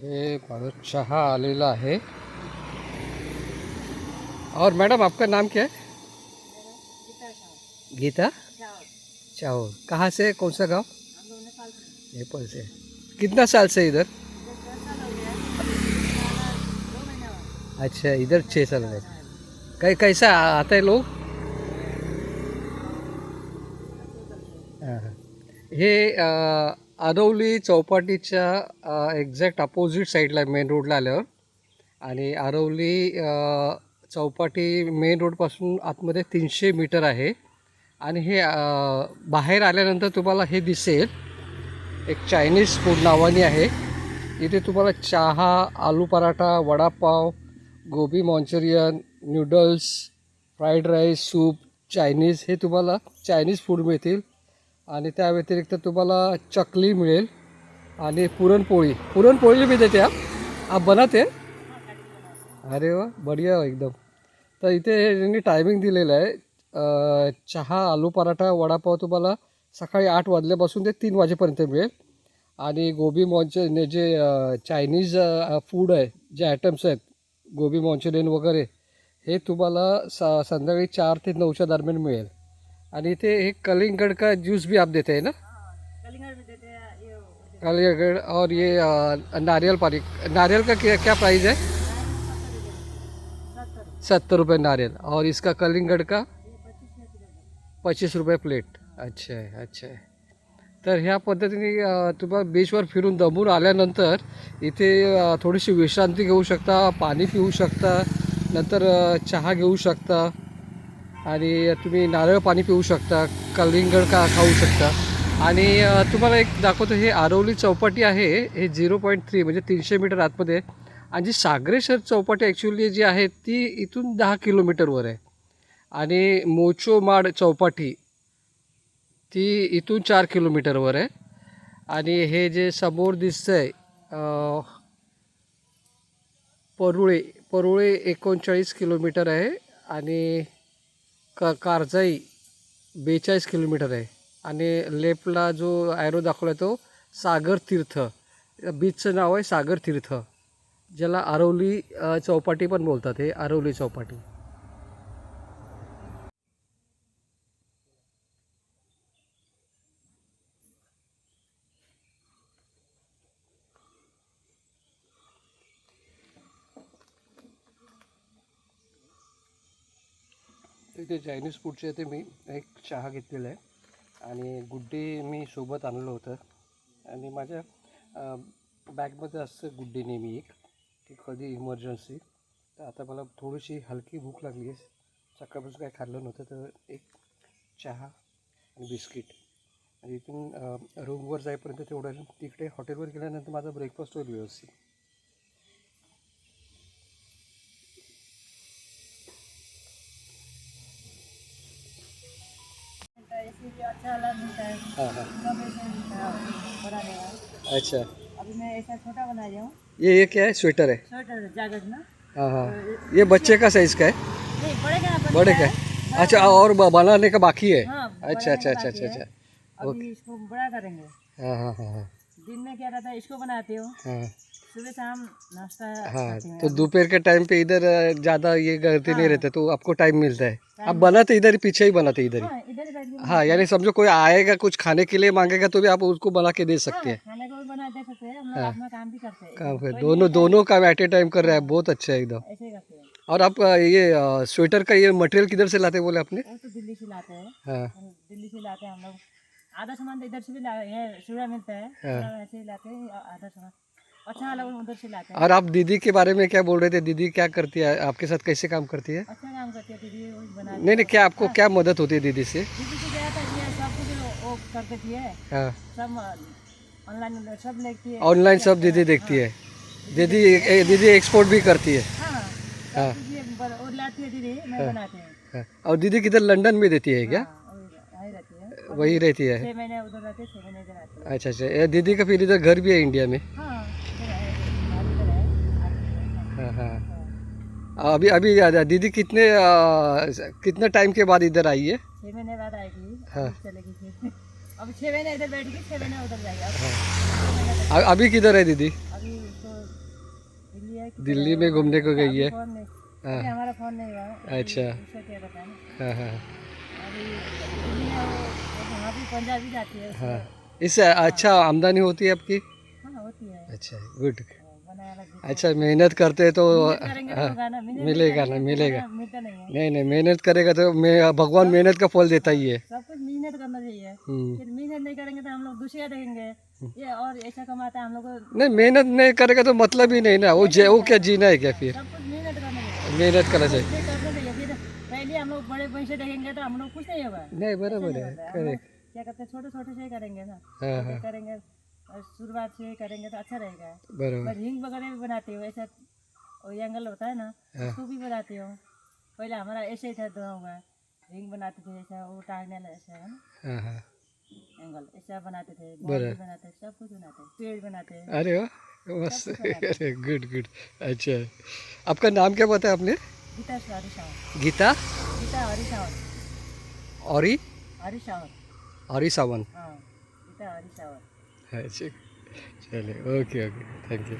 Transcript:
हे माझं चहा आलेला आहे. और मैडम आपका नाम क्या है? गीता चाहो कहाँ से? कौन सा गांव? नेपाल से. कितना साल से इधर? अच्छा इधर छः साल हो में कई कैसा आता है लोग? हे हां. आरवली चौपाटीच्या एक्झॅक्ट अपोजिट साईडला मेन रोडला आल्यावर. आणि आरवली चौपाटी मेन रोडपासून आतमध्ये तीनशे मीटर आहे. आणि हे बाहेर आल्यानंतर तुम्हाला हे दिसेल. एक चायनीज फूड नावाने आहे. इथे तुम्हाला चहा aloo paratha vada pav gobi manchurian noodles fried rice soup Chinese हे तुम्हाला चायनीज फूड मिळतील. आणि त्या व्यतिरिक्त तुम्हाला चकली मिळेल आणि पुरणपोळी. पुरणपोळी मी देते आप आप बनाते अरे वा बढिया एकदम. तर इथे त्यांनी टायमिंग दिलेलं आहे. चहा आलू पराठा वडापाव तुम्हाला सकाळी आठ वाजल्यापासून ते तीन वाजेपर्यंत मिळेल. आणि गोबी मॉन्चुरियन जे चायनीज फूड आहे जे आयटम्स आहेत गोबी मॉन्चुरियन वगैरे हे तुम्हाला सा संध्याकाळी चार ते नऊच्या दरम्यान मिळेल. आणि इथे एक कलिंगड का ज्यूस भी आप देते हैं ना? कलिंगड और ये नारियल पानी। नारियल का क्या क्या प्राइस है? सत्तर रुपये नारियल। और इसका कलिंगड का? पच्चीस रुपये प्लेट। अच्छा आहे अच्छा आहे तर ह्या पद्धतीने अ, तुम्हाला बीचवर फिरून दमून आल्यानंतर इथे थोडीशी विश्रांती घेऊ शकता पाणी पिऊ शकता नंतर अ, चहा घेऊ शकता. आणि तुम्ही नारळ पाणी पिऊ शकता कलिंगड का खाऊ शकता. आणि तुम्हाला एक दाखवतो हे आरवली चौपाटी आहे हे झिरो पॉईंट थ्री म्हणजे तीनशे मीटर आतमध्ये आहे. आणि जी सागरेश्वर चौपाटी ॲक्च्युली जी आहे ती इथून दहा किलोमीटरवर आहे. आणि मोचोमाड चौपाटी ती इथून चार किलोमीटरवर आहे. आणि हे जे समोर दिसतं आहे परुळे परुळे एकोणचाळीस किलोमीटर आहे. आणि क कारजाई बेचाळीस किलोमीटर आहे. आणि लेफ्टला जो ॲरो दाखवला तो सागर तीर्थ. बीचचं नाव आहे सागर तीर्थ. ज्याला आरवली चौपाटी पण बोलतात हे आरवली चौपाटी. इथे चायनीज फूडचे ते मी एक चहा घेतलेला आहे. आणि गुड्डे मी सोबत आणलं होतं. आणि माझ्या बॅगमध्ये असतं गुड्डे नेहमी एक. की कधी इमर्जन्सी तर आता मला थोडीशी हलकी भूक लागली आहे. सकाळपासून काय खाल्लं नव्हतं तर एक चहा आणि बिस्किट. आणि इथून रूमवर जाईपर्यंत तेवढं तिकडे हॉटेलवर गेल्यानंतर माझा ब्रेकफास्ट होईल व्यवस्थित. अच्छा है हाँ। रहेगा अच्छा। अभी मैं ऐसा छोटा बना रही हूँ। ये ये क्या है? स्वेटर है? स्वेटर जैकेट ना? हाँ हाँ। ये बच्चे का साइज़ का है? नहीं बड़े का बड़े का है। अच्छा और बनाने का बाकी है? हाँ, अच्छा अच्छा अच्छा अच्छा अच्छा। अभी इसको बड़ा करेंगे। हाँ हाँ हाँ। दिन में क्या रहता है? इसको बनाती हूँ। हाँ। सुबह शाम नाश्ता हाँ तो दोपहर के टाइम पे इधर ज़्यादा ये करते नहीं हाँ। रहते तो आपको टाइम मिलता है। आप बनाते इधर ही पीछे ही बनाते इधर ही। हाँ इधर ही हाँ यानी समझो कोई आएगा कुछ खाने के लिए मांगेगा तो भी आप उसको बना के दे सकते हाँ, खाने को भी बना दे सकते हैं हम लोग। अपना काम भी करते हैं। काम कर दोनों दोनों काम एट ए टाइम कर रहे हैं बहुत अच्छा है एकदम। और आप ये स्वेटर का ये मटेरियल किधर से लाते बोले आपने? तो दिल्ली से लाते हैं। हाँ। दिल्ली से लाते हैं हम लोग। आधा सामान तो इधर से भी ला ये सूर्या मिलता है। हाँ। ऐसे ही लाते हैं आधा सामान। अच्छा वाला वो उधर से लाते हैं। और आप दीदी के बारे में क्या बोल रहे थे? दीदी क्या करती है? आपके साथ कैसे काम करती है? अच्छा काम करती है दीदी वो बना नहीं नहीं क्या आपको क्या मदद होती है दीदी से? दीदी से गया था ये सब कुछ वो- कर देती है। हाँ। सब ऑनलाइन सब लेती है। ऑनलाइन सब दीदी देखती है। दीदी दीदी एक्सपोर्ट भी करती है। हाँ। हाँ। सब वो लाती है दीदी मैं बनाती हूँ। हाँ, और दीदी किधर लंदन में देती है क्या? हाँ, वही रहती है। है। हैं अच्छा अच्छा। दीदी का फिर इधर घर भी है इंडिया में? हाँ इधर है हमारे इधर है आती है। अभी अभी दीदी कितने अ, कितने टाइम के बाद इधर आई है? छः महीने बाद आएगी हाँ। अभी अब छः महीने इधर बैठेगी छः महीने उधर जाएगी। हाँ। अभी किधर है दीदी? अभी है दिल्ली में घूमने को गई है। हाँ। हमारा फ़ोन नहीं हुआ। अच्छा। हाँ हाँ। पंजाबी जाती है। हाँ। इससे अच्छा आमदनी होती है आपकी? हाँ होती है। अच्छा गुड अच्छा मेहनत करते तो तो ना मेहनत मिलेगा ना मिलेगा। नहीं नहीं मेहनत करेगा तो मैं भगवान मेहनत का फल देता ही है। सब कुछ मेहनत करना चाहिए। हम्म। मेहनत नहीं करेंगे तो हम लोग दूसरे देखेंगे। ये और ऐसा कमाता है हम लोग नहीं मेहनत नहीं करेगा तो मतलब ही नहीं ना वो जे वो क्या जीना है क्या फिर? मेहनत करना चाहिए। पहले हम लोग बड़े पैसे देखेंगे तो हम लोग कुछ नहीं होगा। नहीं बराबर है क्या कहते हैं छोटे छोटे से करेंगे ना। हाँ हाँ। करेंगे। और शुरुआत से करेंगे तो अच्छा रहेगा। बराबर। रिंग वगैरह भी बनाती हूँ ऐसा वो एंगल होता है ना हाँ। उसको भी बनाती हूँ। पहले हमारा ऐसे ही था दुआ हुआ रिंग बनाते थे ऐसा वो टांगने ऐसा है ना? हाँ हाँ। एंगल ऐसा बनाते थे बनाते सब कुछ बनाते पेड़ बनाते। अरे मस्त। अरे गुड गुड अच्छा। आपका नाम क्या बताया आपने? गीता हरी सावंत। गीता? गीता हरी सावंत। औरी हरी सावंत। औरी सावन हाँ गीता हरी सावंत। अच्छा चलिए ओके ओके थैंक यू